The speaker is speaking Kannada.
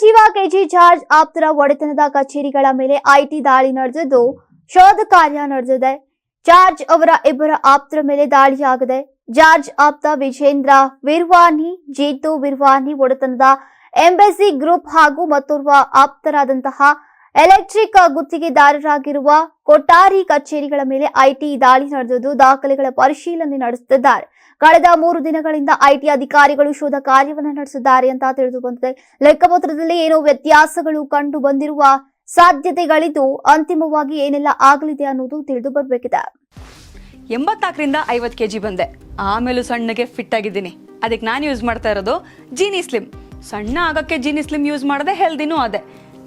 ರಾಜೀವ ಕೆಜಿ ಜಾರ್ಜ್ ಆಪ್ತರ ಒಡೆತನದ ಕಚೇರಿಗಳ ಮೇಲೆ ಐಟಿ ದಾಳಿ ನಡೆದಿದ್ದು ಶೋಧ ಕಾರ್ಯ ನಡೆದಿದೆ. ಜಾರ್ಜ್ ಅವರ ಇಬ್ಬರ ಆಪ್ತರ ಮೇಲೆ ದಾಳಿಯಾಗಿದೆ. ಜಾರ್ಜ್ ಆಪ್ತ ವಿಜೇಂದ್ರ ವಿರ್ವಾನಿ, ಜೀತು ವಿರ್ವಾನಿ ಒಡೆತನದ ಎಂಬೆಸಿ ಗ್ರೂಪ್ ಹಾಗೂ ಮತ್ತೋರ್ವ ಆಪ್ತರಾದಂತಹ ಎಲೆಕ್ಟ್ರಿಕ್ ಗುತ್ತಿಗೆದಾರರಾಗಿರುವ ಕೊಟ್ಟಾರಿ ಕಚೇರಿಗಳ ಮೇಲೆ ಐಟಿ ದಾಳಿ ನಡೆದದ್ದು ದಾಖಲೆಗಳ ಪರಿಶೀಲನೆ ನಡೆಸುತ್ತಿದ್ದಾರೆ. ಕಳೆದ ಮೂರು ದಿನಗಳಿಂದ ಐಟಿ ಅಧಿಕಾರಿಗಳು ಶೋಧ ಕಾರ್ಯವನ್ನು ನಡೆಸಿದ್ದಾರೆ ಅಂತ ತಿಳಿದು ಬಂದಿದೆ ಲೆಕ್ಕಪತ್ರದಲ್ಲಿ ಏನೋ ವ್ಯತ್ಯಾಸಗಳು ಕಂಡು ಬಂದಿರುವ ಸಾಧ್ಯತೆಗಳಿದ್ದು ಅಂತಿಮವಾಗಿ ಏನೆಲ್ಲ ಆಗಲಿದೆ ಅನ್ನೋದು ತಿಳಿದು ಬರಬೇಕಿದೆ. ಎಂಬತ್ನಾಲ್ಕರಿಂದ ಐವತ್ತು ಕೆಜಿ ಬಂದೆ. ಆಮೇಲೂ ಸಣ್ಣಗೆ ಫಿಟ್ ಆಗಿದ್ದೀನಿ. ಅದಕ್ಕೆ ನಾನು ಯೂಸ್ ಮಾಡ್ತಾ ಇರೋದು ಜೀನಿ ಸ್ಲಿಮ್ ಸಣ್ಣ ಆಗಕ್ಕೆ ಜೀನಿ ಸ್ಲಿಮ್ ಯೂಸ್ ಮಾಡದೆ ಹೆಲ್ದಿನೂ ಅದೇ.